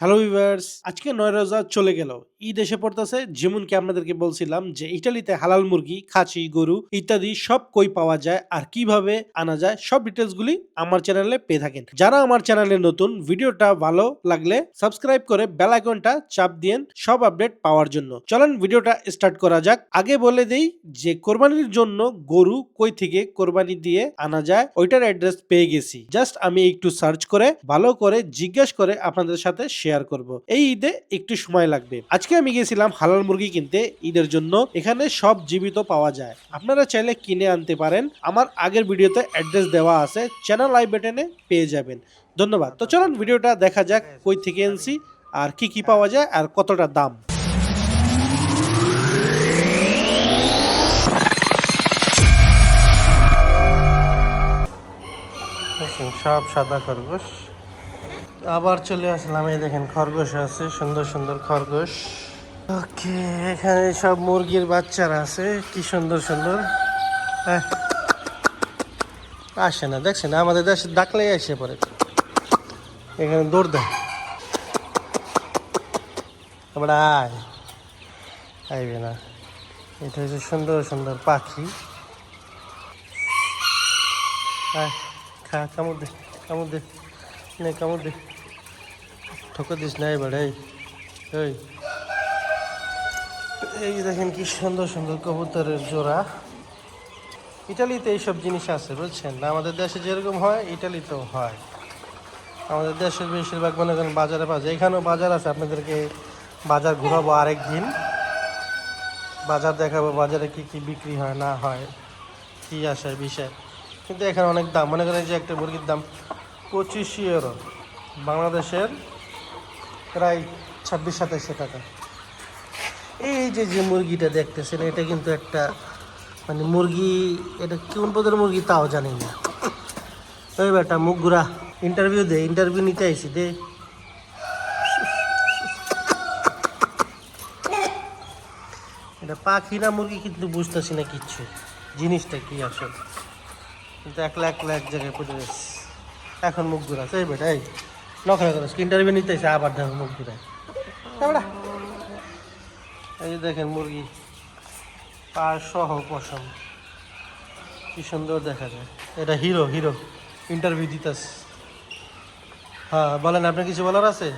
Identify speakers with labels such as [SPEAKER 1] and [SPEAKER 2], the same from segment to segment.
[SPEAKER 1] Hello viewers আজকে নয় রোজা চলে গেল। ঈদ এসে পড়তেছে। যেমন কি আপনাদেরকে বলছিলাম যে, ইটালিতে হালাল মুরগি, খাসি, গরু ইত্যাদি সব কই পাওয়া যায় আর কীভাবে আনা যায়, সব ডিটেলস গুলি আমার চ্যানেলে পেয়ে থাকেন। যারা আমার চ্যানেলে নতুন, ভিডিওটা ভালো লাগলে সাবস্ক্রাইব করে বেল আইকনটা চাপ দিয়েন সব আপডেট পাওয়ার জন্য। চলেন ভিডিওটা স্টার্ট করা যাক। আগে বলে দেই যে, কোরবানির জন্য গরু কই থেকে কোরবানি দিয়ে আনা যায়, ওইটার অ্যাড্রেস পেয়ে গেছি। জাস্ট আমি একটু সার্চ করে, ভালো করে জিজ্ঞেস করে আপনাদের সাথে শেয়ার করব। এই ঈদে একটু সময় লাগবে। আজকে আমি গেছিলাম হালাল মুরগি কিনতে, ঈদের জন্য। এখানে সব জীবিত পাওয়া যায়। আপনারা চাইলে কিনে আনতে পারেন। আমার আগের ভিডিওতে অ্যাড্রেস দেওয়া আছে। চ্যানেল আই বাটনে পেয়ে যাবেন। ধন্যবাদ। তো চলুন ভিডিওটা দেখা যাক কই থেকে এনেছি, আর কি কি পাওয়া যায়, আর কতটা দাম। সব সাদা খরগোশ। আবার চলে আসলাম এই দেখেন খরগোশ আছে সুন্দর সুন্দর খরগোশ। ওকে এখানে সব মুরগির বাচ্চারা আছে কি সুন্দর সুন্দর। আহ, আসে না দেখছেন আমাদের দেশে ডাকলেই আসে পরে এখানে দৌড় দেয় আমরা আয়। আইবে না। এটা হচ্ছে সুন্দর সুন্দর পাখি। খা কামড় দে কামড় দে নে কামড় দে। ঠকে দিস না এবার, এই এই। দেখেন কি সুন্দর সুন্দর কবুতরের জোড়া। ইটালিতে এইসব জিনিস আছে, বুঝছেন? আমাদের দেশে যেরকম হয় ইটালিতেও হয়। আমাদের দেশের বেশিরভাগ, মনে করেন, বাজারে পাওয়া যায়। এখানেও বাজার আছে, আপনাদেরকে বাজার ঘুরাবো আরেক দিন বাজার দেখাবো, বাজারে কি কি বিক্রি হয়, না হয়, কি আসে বিষয়। কিন্তু এখানে অনেক দাম, মনে করেন যে একটা মুরগির দাম পঁচিশ ইউরো। বাংলাদেশের প্রায় ছাব্বিশ সাতাশশো টাকা। এই যে যে মুরগিটা দেখতেছেন, এটা কিন্তু একটা মানে মুরগি, এটা কোন পদের মুরগি তাও জানি না। ওই বেটা, মুখ ঘুরা ইন্টারভিউ দে ইন্টারভিউ নিতে আইসি দে। এটা পাখি না মুরগি কিন্তু বুঝতেছি না কিচ্ছু, জিনিসটা কি আসলে। কিন্তু একলা একলা এক জায়গায় পড়ে এখন মুখ ঘুরাচ্ছে, এই বেটা, এই। নখরা করে ইন্টারভিউ নিতে এসে আবার দেখো মুখ ঘুরায়। এই যে দেখেন মুরগি পা সহ পশম। কি সুন্দর দেখা যায়। এটা হিরো হিরো ইন্টারভিউ দিতেছে হ্যাঁ বলেন, আপনার কিছু বলার আছে?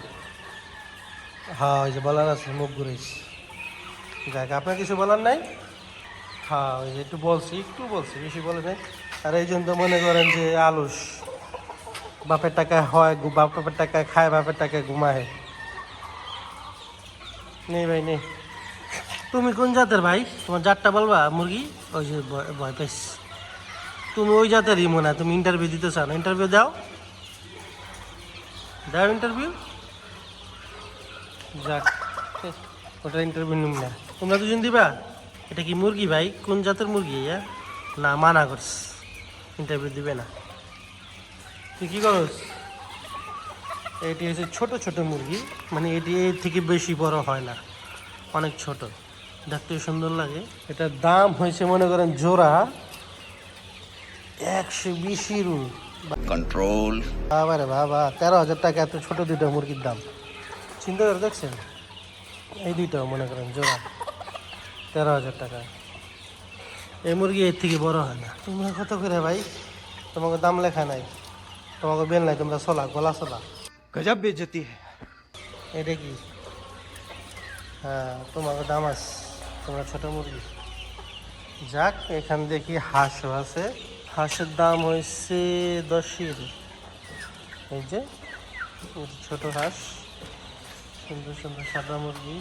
[SPEAKER 1] হ্যাঁ ওই যে বলার আছে, মুখ ঘুরেছি যাক, আপনার কিছু বলার নাই? হ্যাঁ ওই যে একটু বলছি একটু বলছি, বেশি বলে নাই। আর এই জন্য মনে করেন যে আলুস। বাপের টাকায় হয় বাপের টাকায় খায়, বাপের টাকায় ঘুমায়। নেই ভাই, নেই। তুমি কোন জাতের ভাই? তোমার জাতটা বলবা, মুরগি? ওই যে ভয়- পাইস তুমি ওই জাতেরই মনে হয় তুমি ইন্টারভিউ দিতে চাও না। ইন্টারভিউ দাও। দাও ইন্টারভিউ যাক, ওটা ইন্টারভিউ নিম না। তোমরা দুজন দিবা? এটা কি মুরগি ভাই? কোন জাতের মুরগি? ইয়া? না, মানা করস ইন্টারভিউ দিবে না। তুই কি করস? এটি হচ্ছে ছোট ছোট মুরগি। মানে এটি এর থেকে বেশি বড় হয় না। অনেক ছোট। দেখতে সুন্দর লাগে। এটার দাম হয়েছে মনে করেন জোড়া একশো বিশ ইউরো
[SPEAKER 2] control
[SPEAKER 1] বাবা রে বাবা তেরো হাজার টাকা এত ছোট দুটো মুরগির দাম। চিন্তা করে দেখছেন? এই দুইটাও মনে করেন জোড়া তেরো হাজার টাকা। এই মুরগি এর থেকে বড় হয় না। তোমরা কত করে ভাই? তোমাকে দাম লেখা নাই। তোমাকে বেল নাই তোমরা চলা গলা
[SPEAKER 2] চলা। গজাব বেজতি
[SPEAKER 1] এটা কি? হ্যাঁ তোমাকে দামাস তোমরা ছোট মুরগি। যাক এখান দেখি হাঁস আছে। হাঁসের দাম হয়েছে দশের এই যে ছোট হাঁস। সুন্দর সুন্দর সাদা মুরগি।